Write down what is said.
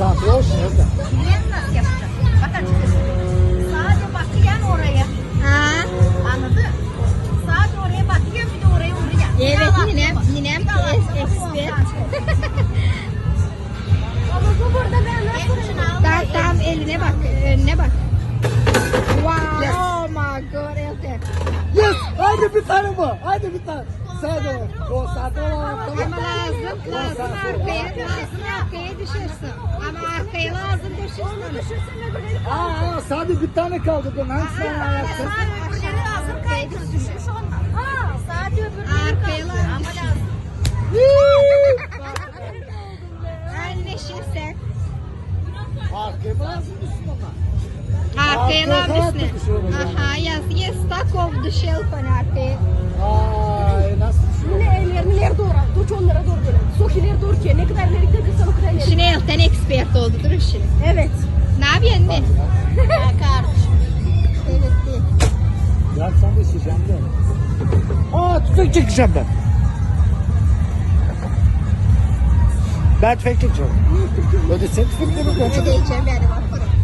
Ol şimdi. Bilen nasıl yapacak? Bak açıkçası. Sadece bakıyan oraya. Ha? Anladın? Sadece oraya bakıyan bir de oraya vuruyor. Evet daha bak. expert. Ama bu burada ben nasıl Tam tam eline bak, önüne bak. Wow, oh my god, Elde. Yes! Haydi bir tane bu. Haydi bir tane. Sadece konsantre olarak Ama lazım, lazım arkaya, düşersin. Ama arkaya lazım düşersin. Aa, aa sadece bir tane kaldı. Dur hangisini ayaksın? Sadece öbürleri lazım kaydı. Düşmüş. Ha, sadece öbürleri Arkaya kaldı. lazım Ama lazım. Anlaşırsak. Arkaya mı lazım düşsün ama? Arkaya lazım düşsün. Aha, yes, yes, stuck off the shelf on Elten expert oldu, dur şimdi. Evet. Ne yapıyorsun ne? Ha, kardeşim. Evet, değil. Ya sen de şişeceğim de. Aa tüfek çekeceğim ben. Ben tüfek çekeceğim. Öyle sen tüfekleri mi Ne diyeceğim benim arkadaşım.